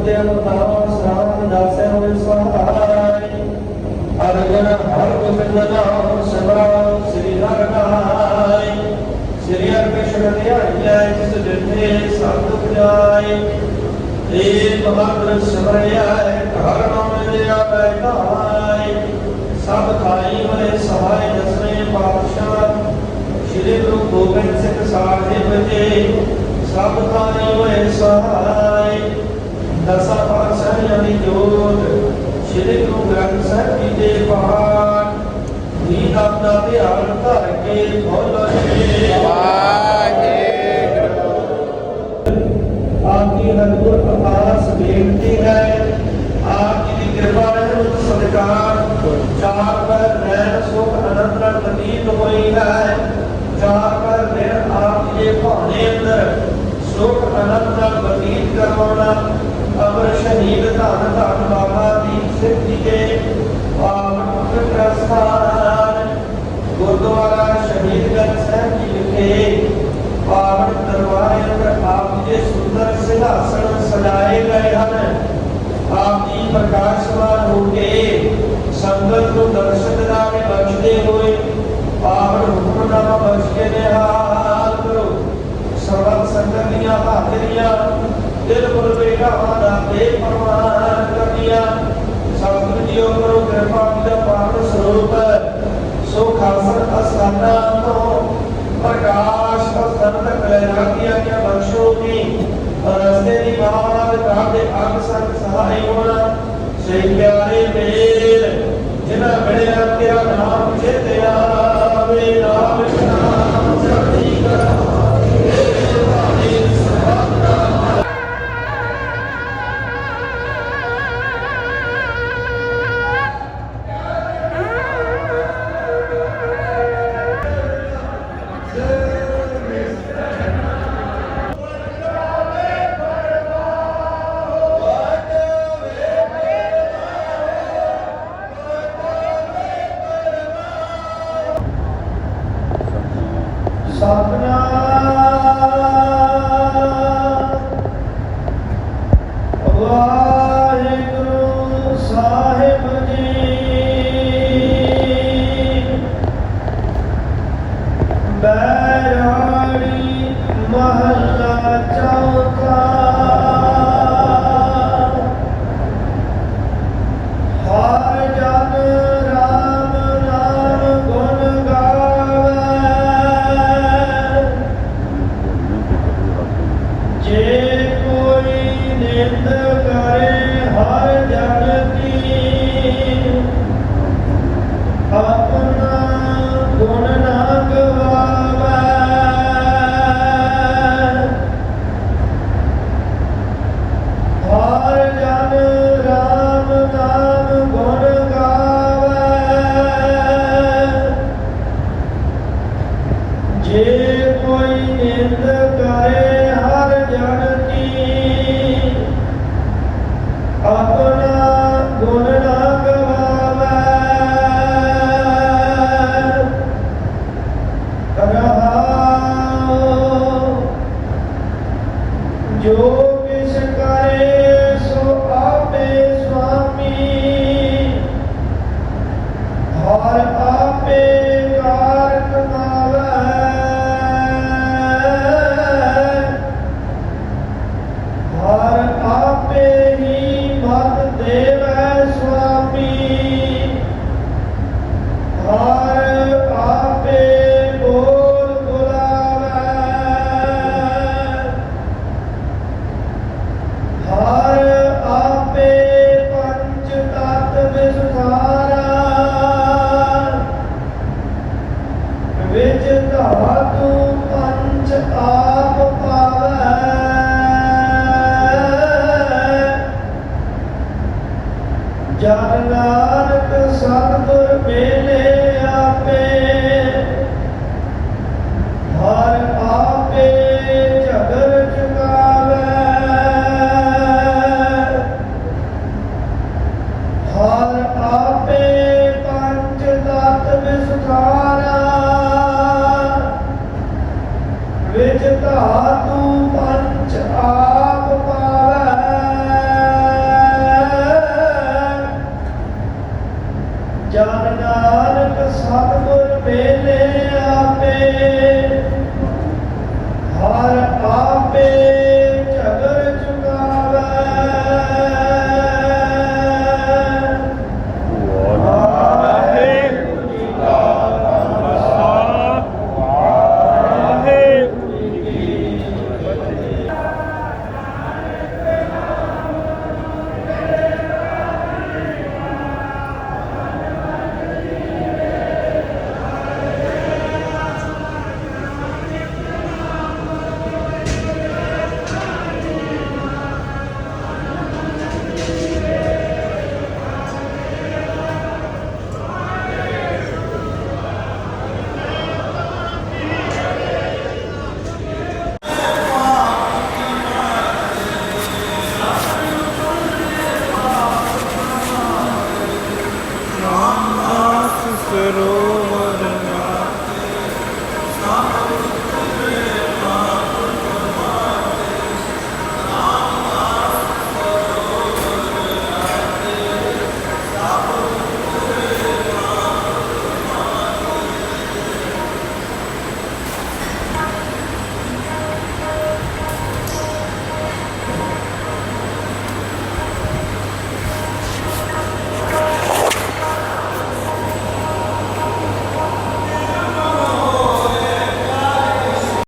ਅੰਗਦ ਕੋਟੇ ਅਨੁਤਾਰ ਸਰਾਨ ਦਾਸੈ ਹੋਇ ਅਰਜਨ ਹਰ ਗੋਬਿੰਦ ਨਾਮ ਸਿਮਰਾ ਸ੍ਰੀ ਹਰਿ ਨਾਈ ਸ੍ਰੀ ਹਰਿ ਕ੍ਰਿਸ਼ਨ ਧਿਆਈਐ ਜਿਸ ਜਿਥੇ ਸਤ ਪੁਜਾਈ ਏ ਮਹਾਪੁਰ ਸਿਮਰਿਆ ਘਰ ਨਾਮ ਲਿਆ ਬੈਠਾਈ ਸਭ ਖਾਈ ਹੋਏ ਸਹਾਈ ਦਸਵੇਂ ਪਾਤਸ਼ਾਹ। ਸ਼੍ਰੀ ਗੁਰੂ ਗੋਬਿੰਦ ਸਿੰਘ ਸਾਹਿਬ ਜੀ ਸਭ ਥਾਈ ਹੋਏ ਸਹਾਈ ਦਸਾਂ ਪਾਤਸ਼ਾਹਾਂ ਦੀ ਜੋਤ ਸ਼੍ਰੀ ਗੁਰੂ ਗ੍ਰੰਥ ਸਾਹਿਬ ਜੀ ਦੇ ਪਾਠ ਵੀ ਆਪਣਾ ਧਿਆਨ ਧਰ ਕੇ ਬੋਲੋ ਜੀ ਆਪ ਜੀ ਹਰਗੁਰ ਅਪਾਸ ਬੇਨਤੀ ਹੈ ਆਪ ਜੀ ਦੀ ਕਿਰਪਾ ਰਹਿਣ ਸਦਕਾਰ ਚਾਰ ਪਰ ਰਹਿਣ ਸੁਖ ਅਨੰਦ ਨਾਲ ਬਤੀਤ ਹੋਈ ਹੈ ਚਾਰ ਪਰ ਰਹਿਣ ਆਪ ਜੀ ਦੇ ਭਾਣੇ ਅੰਦਰ ਸੁਖ ਅਨੰਦ ਨਾਲ ਬਤੀਤ ਕਰਵਾਉਣਾ 一个大，三大。ਸੋ ਖਾਲਸਾ ਅਸਥਾਨਾਂ ਤੋਂ, ਪ੍ਰਕਾਸ਼ ਅਸਥਾਨ ਤੱਕ ਲੈ ਜਾਂਦੀਆਂ ਕਿ ਬਖਸ਼ੋ ਜੀ। ਰਸਤੇ ਦੀ ਬਾਤ ਕਾਹਦੇ ਅੰਗ ਸੰਗ ਸਹਾਈ ਹੋਣਾ। ਸੇ ਪਿਆਰੇ ਮੇਲ ਜਿਨ੍ਹਾਂ ਮਿਲਿਆ ਤੇਰਾ ਨਾਮ ਚੇਤੇ ਆਵੇ ਸਤਨਾਮ ਵਾਹਿਗੁਰੂ ਜੇ ਕੋਈ ਨਿੰਦ ਕਰੇ ਹਰ ਜਨ ਕੀ ਆਪ cuidado God.